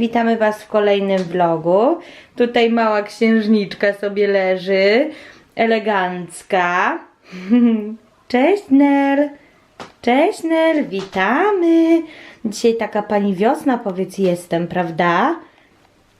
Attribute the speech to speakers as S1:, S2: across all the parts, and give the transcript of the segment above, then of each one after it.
S1: witamy Was w kolejnym vlogu. Tutaj mała księżniczka sobie leży, elegancka. Cześć Nel, cześć Nel, witamy. Dzisiaj taka pani wiosna, powiedz jestem, prawda?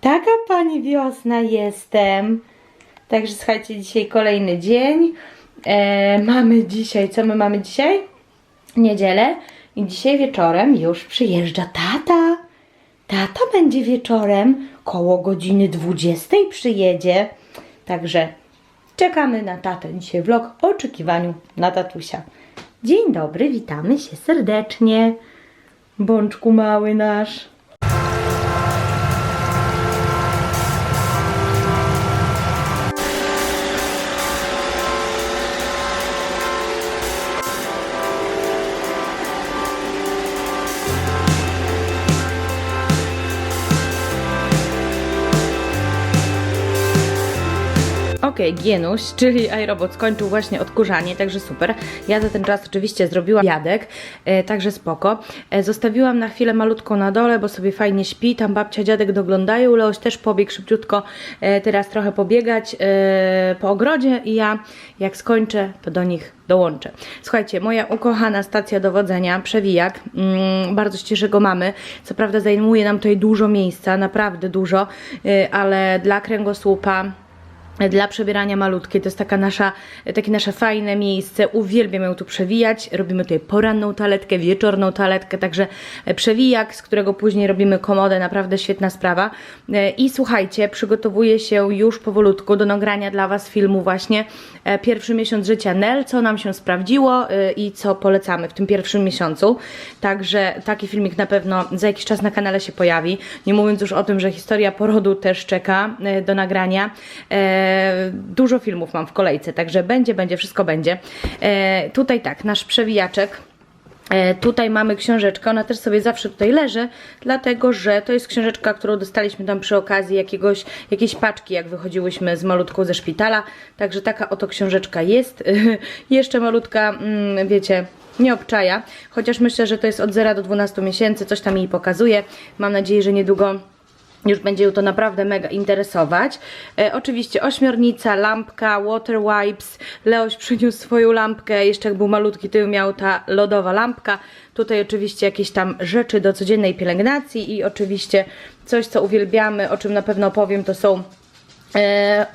S1: Taka pani wiosna jestem. Także słuchajcie, dzisiaj kolejny dzień. E, mamy dzisiaj, co my mamy dzisiaj? Niedzielę. I dzisiaj wieczorem już przyjeżdża tata. Tata będzie wieczorem, koło godziny 20 przyjedzie. Także czekamy na tatę. Dzisiaj vlog o oczekiwaniu na tatusia. Dzień dobry, witamy się serdecznie. Bączku mały nasz. Okej, Gienuś, czyli iRobot skończył właśnie odkurzanie, także super. Ja za ten czas oczywiście zrobiłam jadek, e, także spoko. E, zostawiłam na chwilę malutką na dole, bo sobie fajnie śpi, tam babcia, dziadek doglądają. Leoś też pobiegł szybciutko e, teraz trochę pobiegać e, po ogrodzie i ja jak skończę, to do nich dołączę. Słuchajcie, moja ukochana stacja dowodzenia, przewijak, mm, bardzo się cieszę, go mamy. Co prawda zajmuje nam tutaj dużo miejsca, naprawdę dużo, y, ale dla kręgosłupa dla przebierania malutkiej. To jest taka nasza, takie nasze fajne miejsce. Uwielbiam ją tu przewijać. Robimy tutaj poranną toaletkę, wieczorną toaletkę, także przewijak, z którego później robimy komodę. Naprawdę świetna sprawa. E, I słuchajcie, przygotowuję się już powolutku do nagrania dla Was filmu właśnie e, pierwszy miesiąc życia Nel, co nam się sprawdziło e, i co polecamy w tym pierwszym miesiącu. Także taki filmik na pewno za jakiś czas na kanale się pojawi. Nie mówiąc już o tym, że historia porodu też czeka e, do nagrania. E, dużo filmów mam w kolejce, także będzie, będzie, wszystko będzie. E, tutaj tak, nasz przewijaczek. E, Tutaj mamy książeczkę, ona też sobie zawsze tutaj leży, dlatego że to jest książeczka, którą dostaliśmy tam przy okazji jakiegoś, jakiejś paczki, jak wychodziłyśmy z malutką ze szpitala. Także taka oto książeczka jest. Jeszcze malutka, mm, wiecie, nie obczaja, chociaż myślę, że to jest od 0 do 12 miesięcy, coś tam jej pokazuje. Mam nadzieję, że niedługo już będzie ją to naprawdę mega interesować. E, oczywiście ośmiornica, lampka, water wipes. Leoś przyniósł swoją lampkę, jeszcze jak był malutki, to miał ta lodowa lampka. Tutaj oczywiście jakieś tam rzeczy do codziennej pielęgnacji i oczywiście coś, co uwielbiamy, o czym na pewno opowiem, to są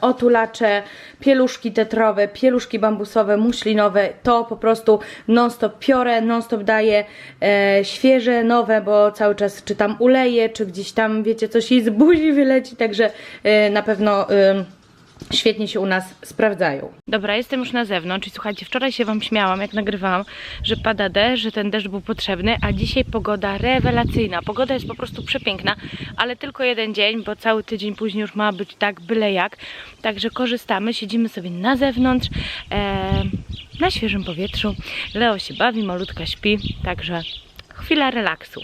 S1: otulacze, pieluszki tetrowe, pieluszki bambusowe, muślinowe, to po prostu non-stop piorę, non-stop daję e, świeże, nowe, bo cały czas czy tam uleję, czy gdzieś tam, wiecie, coś jej z buzi wyleci, także e, na pewno... E, świetnie się u nas sprawdzają. Dobra, jestem już na zewnątrz i słuchajcie, wczoraj się Wam śmiałam, jak nagrywałam, że pada deszcz, że ten deszcz był potrzebny, a dzisiaj pogoda rewelacyjna. Pogoda jest po prostu przepiękna, ale tylko jeden dzień, bo cały tydzień później już ma być tak byle jak. Także korzystamy, siedzimy sobie na zewnątrz, e, na świeżym powietrzu. Leo się bawi, malutka śpi, także chwila relaksu.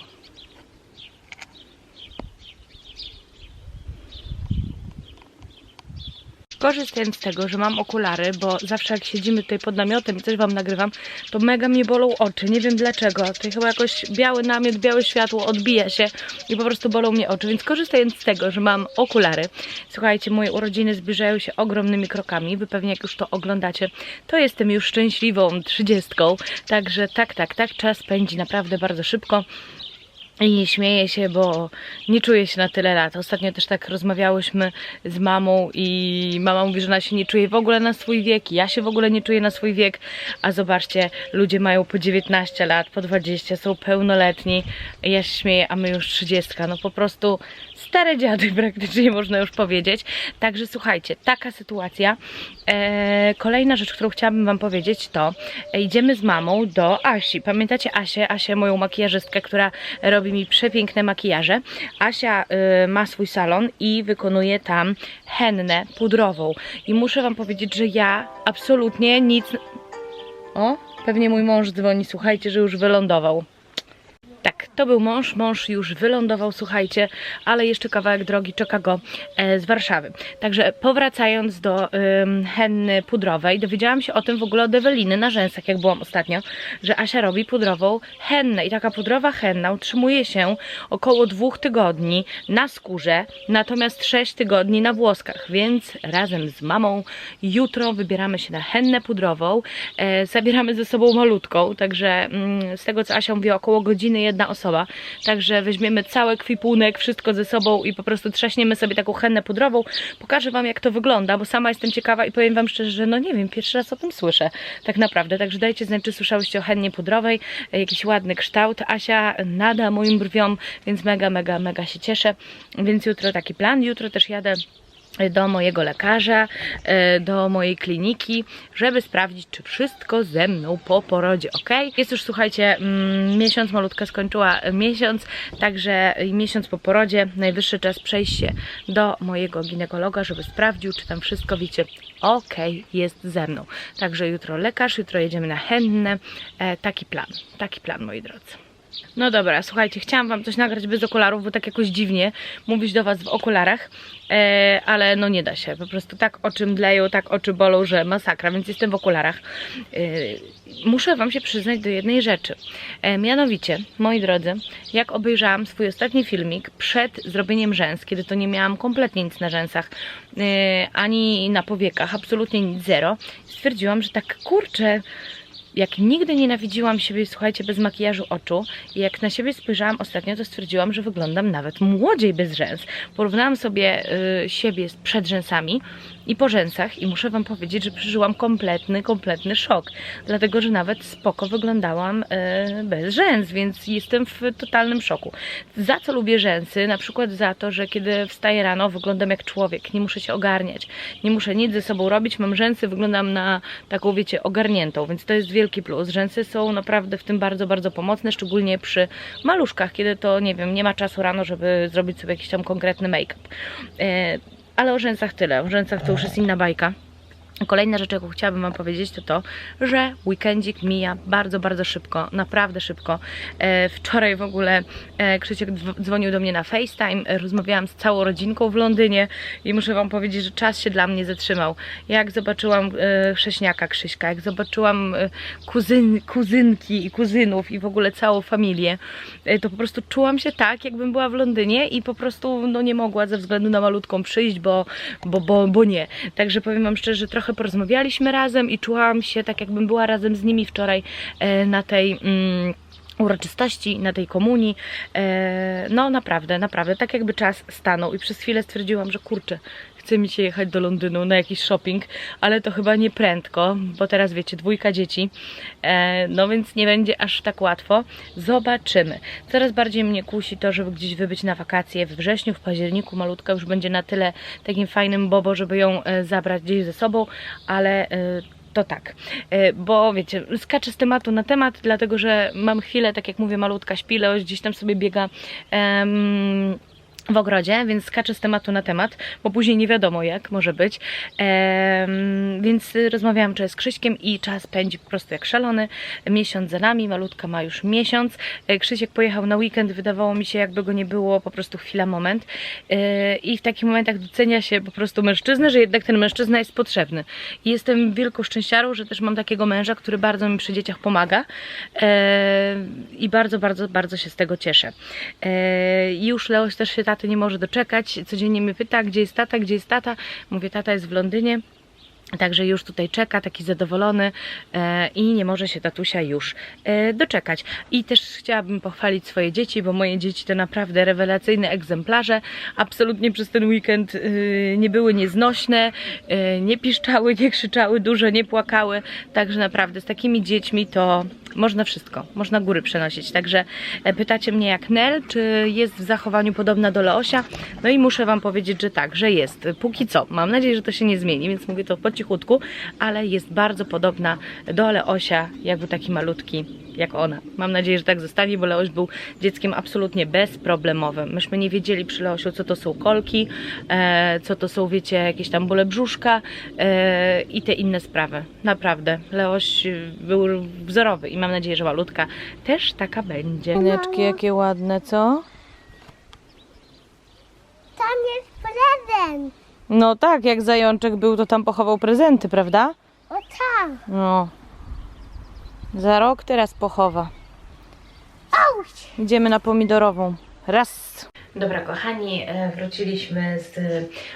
S1: Korzystając z tego, że mam okulary, bo zawsze jak siedzimy tutaj pod namiotem i coś Wam nagrywam, to mega mnie bolą oczy. Nie wiem dlaczego. Tutaj chyba jakoś biały namiot, białe światło odbija się i po prostu bolą mnie oczy. Więc korzystając z tego, że mam okulary, słuchajcie, moje urodziny zbliżają się ogromnymi krokami. Wy pewnie jak już to oglądacie, to jestem już szczęśliwą trzydziestką. Także tak, tak, tak, czas pędzi naprawdę bardzo szybko. I śmieję się, bo nie czuję się na tyle lat. Ostatnio też tak rozmawiałyśmy z mamą i mama mówi, że ona się nie czuje w ogóle na swój wiek. Ja się w ogóle nie czuję na swój wiek. A zobaczcie, ludzie mają po 19 lat, po 20, są pełnoletni. Ja się śmieję, a my już 30. No po prostu stare dziady praktycznie można już powiedzieć. Także słuchajcie, taka sytuacja. Eee, kolejna rzecz, którą chciałabym Wam powiedzieć to idziemy z mamą do Asi. Pamiętacie Asię? Asię, moją makijażystkę, która robi mi przepiękne makijaże. Asia y, ma swój salon i wykonuje tam hennę pudrową. I muszę Wam powiedzieć, że ja absolutnie nic... O, pewnie mój mąż dzwoni, słuchajcie, że już wylądował. Tak, To był mąż, mąż już wylądował, słuchajcie, ale jeszcze kawałek drogi czeka go e, z Warszawy. Także powracając do ym, henny pudrowej, dowiedziałam się o tym w ogóle od Eweliny na rzęsach, jak byłam ostatnio, że Asia robi pudrową hennę. I taka pudrowa henna utrzymuje się około dwóch tygodni na skórze, natomiast sześć tygodni na włoskach, więc razem z mamą jutro wybieramy się na hennę pudrową, e, zabieramy ze sobą malutką, także mm, z tego co Asia mówiła, około godziny jedna osoba, także weźmiemy cały kwipunek, wszystko ze sobą i po prostu trzaśniemy sobie taką hennę pudrową, pokażę Wam jak to wygląda, bo sama jestem ciekawa i powiem Wam szczerze, że no nie wiem, pierwszy raz o tym słyszę, tak naprawdę, także dajcie znać, czy słyszałyście o hennie pudrowej, jakiś ładny kształt, Asia nada moim brwiom, więc mega, mega, mega się cieszę, więc jutro taki plan, jutro też jadę do mojego lekarza, e, do mojej kliniki, żeby sprawdzić, czy wszystko ze mną po porodzie ok. Jest już, słuchajcie, mm, miesiąc, malutka skończyła miesiąc, także miesiąc po porodzie, najwyższy czas przejść się do mojego ginekologa, żeby sprawdził, czy tam wszystko, wiecie, ok jest ze mną. Także jutro lekarz, jutro jedziemy na hennę. E, Taki plan, taki plan, moi drodzy. No dobra, słuchajcie, chciałam wam coś nagrać bez okularów, bo tak jakoś dziwnie mówić do was w okularach, e, ale no nie da się, po prostu tak oczy mdleją, tak oczy bolą, że masakra, więc jestem w okularach. E, muszę wam się przyznać do jednej rzeczy, e, mianowicie, moi drodzy, jak obejrzałam swój ostatni filmik przed zrobieniem rzęs, kiedy to nie miałam kompletnie nic na rzęsach, e, ani na powiekach, absolutnie nic, zero, stwierdziłam, że tak kurczę, jak nigdy nienawidziłam siebie, słuchajcie, bez makijażu oczu i jak na siebie spojrzałam ostatnio, to stwierdziłam, że wyglądam nawet młodziej bez rzęs. Porównałam sobie y, siebie z przed rzęsami i po rzęsach i muszę Wam powiedzieć, że przeżyłam kompletny, kompletny szok. Dlatego, że nawet spoko wyglądałam y, bez rzęs, więc jestem w totalnym szoku. Za co lubię rzęsy? Na przykład za to, że kiedy wstaję rano, wyglądam jak człowiek, nie muszę się ogarniać, nie muszę nic ze sobą robić, mam rzęsy, wyglądam na taką, wiecie, ogarniętą, więc to jest wielki plus. Rzęsy są naprawdę w tym bardzo, bardzo pomocne, szczególnie przy maluszkach, kiedy to, nie wiem, nie ma czasu rano, żeby zrobić sobie jakiś tam konkretny make-up. Ale o rzęsach tyle, o rzęsach to już jest inna bajka. Kolejna rzecz, jaką chciałabym Wam powiedzieć, to to, że weekendzik mija bardzo, bardzo szybko, naprawdę szybko. E, wczoraj w ogóle e, Krzysiek dzwonił do mnie na FaceTime, rozmawiałam z całą rodzinką w Londynie i muszę Wam powiedzieć, że czas się dla mnie zatrzymał. Jak zobaczyłam e, chrześniaka Krzyśka, jak zobaczyłam kuzyn, kuzynki i kuzynów i w ogóle całą familię, to po prostu czułam się tak, jakbym była w Londynie i po prostu no, nie mogła ze względu na malutką przyjść, bo, bo, bo, bo nie. Także powiem Wam szczerze, że trochę porozmawialiśmy razem i czułam się tak, jakbym była razem z nimi wczoraj e, na tej. Mm, uroczystości, na tej komunii. E, no naprawdę, naprawdę, tak jakby czas stanął i przez chwilę stwierdziłam, że kurczę, chce mi się jechać do Londynu na jakiś shopping, ale to chyba nie prędko, bo teraz wiecie, dwójka dzieci, e, no więc nie będzie aż tak łatwo. Zobaczymy. Coraz bardziej mnie kusi to, żeby gdzieś wybyć na wakacje w wrześniu, w październiku. Malutka już będzie na tyle takim fajnym bobo, żeby ją e, zabrać gdzieś ze sobą, ale e, to tak, E, bo wiecie, skaczę z tematu na temat, dlatego że mam chwilę, tak jak mówię, malutka śpileś, gdzieś tam sobie biega em, w ogrodzie, więc skaczę z tematu na temat, bo później nie wiadomo jak może być. Em, więc rozmawiałam wczoraj z Krzyśkiem i czas pędzi po prostu jak szalony. Miesiąc za nami, malutka ma już miesiąc. E, Krzysiek pojechał na weekend, wydawało mi się jakby go nie było, po prostu chwila, moment. E, I w takich momentach docenia się po prostu mężczyznę, że jednak ten mężczyzna jest potrzebny. I jestem wielką szczęściarą, że też mam takiego męża, który bardzo mi przy dzieciach pomaga. E, I bardzo, bardzo, bardzo się z tego cieszę. E, już Leoś też się taty nie może doczekać. Codziennie mnie pyta, gdzie jest tata, gdzie jest tata. Mówię, tata jest w Londynie. Także już tutaj czeka, taki zadowolony e, i nie może się tatusia już e, doczekać. I też chciałabym pochwalić swoje dzieci, bo moje dzieci to naprawdę rewelacyjne egzemplarze. Absolutnie przez ten weekend e, nie były nieznośne, e, nie piszczały, nie krzyczały dużo, nie płakały. Także naprawdę z takimi dziećmi to można wszystko, można góry przenosić. Także e, pytacie mnie jak Nel, czy jest w zachowaniu podobna do Leosia? No i muszę Wam powiedzieć, że tak, że jest. Póki co. Mam nadzieję, że to się nie zmieni, więc mówię to po cichutku, ale jest bardzo podobna do Leosia, jak był taki malutki jak ona. Mam nadzieję, że tak zostanie, bo Leoś był dzieckiem absolutnie bezproblemowym. Myśmy nie wiedzieli przy Leosiu, co to są kolki, e, co to są, wiecie, jakieś tam bóle brzuszka e, i te inne sprawy. Naprawdę. Leoś był wzorowy i mam nadzieję, że malutka też taka będzie. Mineczki jakie ładne, co?
S2: Tam jest prezent.
S1: No tak, jak zajączek był, to tam pochował prezenty, prawda?
S2: O tam.
S1: No. Za rok teraz pochowa.
S2: Auć.
S1: Idziemy na pomidorową. Raz. Dobra, kochani, e, wróciliśmy z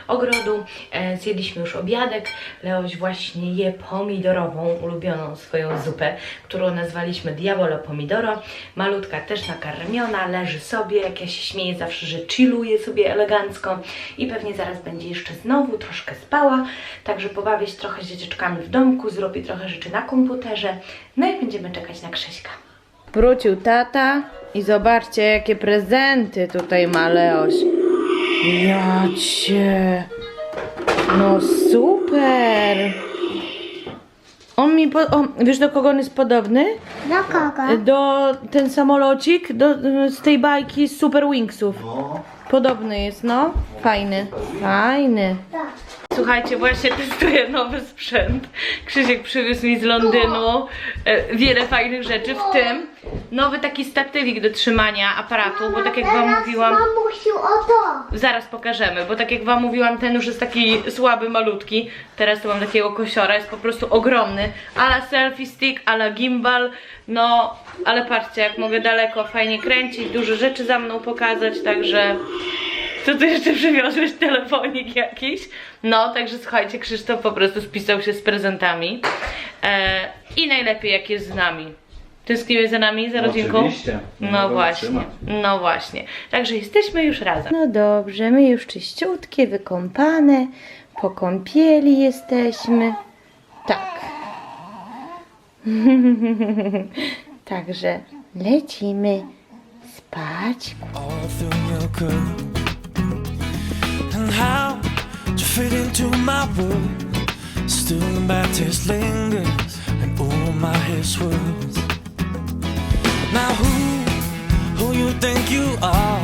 S1: ogrodu. e, Zjedliśmy już obiadek. Leoś właśnie je pomidorową, ulubioną swoją zupę, którą nazwaliśmy Diavolo Pomidoro. Malutka też nakarmiona, leży sobie, jak ja się śmieję zawsze, że chilluje sobie elegancko i pewnie zaraz będzie jeszcze znowu troszkę spała, także pobawię się trochę z dzieciaczkami w domku, zrobię trochę rzeczy na komputerze, no i będziemy czekać na Krzyśka. Wrócił tata i zobaczcie, jakie prezenty tutaj ma Leoś. Jacie. No super. On mi, po, o, wiesz do kogo on jest podobny?
S2: Do kogo?
S1: Do ten samolocik do, z tej bajki z Super Wingsów. Podobny jest, no. Fajny. Fajny. Słuchajcie, właśnie testuję nowy sprzęt. Krzysiek przywiózł mi z Londynu e, wiele fajnych rzeczy, w tym nowy taki statywik do trzymania aparatu, bo tak jak wam mówiłam...
S2: Mamusiu, o to.
S1: Zaraz pokażemy, bo tak jak wam mówiłam, ten już jest taki słaby, malutki. Teraz to mam takiego kosiora, jest po prostu ogromny. Ala selfie stick, ala gimbal. No, ale patrzcie, jak mogę daleko fajnie kręcić, dużo rzeczy za mną pokazać, także... Co ty jeszcze przywiozłeś? Telefonik jakiś? No, także słuchajcie, Krzysztof po prostu spisał się z prezentami. E, I najlepiej jak jest z nami. Tęskniłeś za nami, za rodzinką?
S3: Oczywiście. Nie
S1: No
S3: mogę
S1: właśnie,
S3: wytrzymać.
S1: no właśnie. Także jesteśmy już razem. No dobrze, my już czyściutkie, wykąpane, po kąpieli jesteśmy. Tak. Także lecimy spać.
S4: all through your. Fit into my world. Still the bad taste lingers, and all my hair swirls. Now who, who you think you are?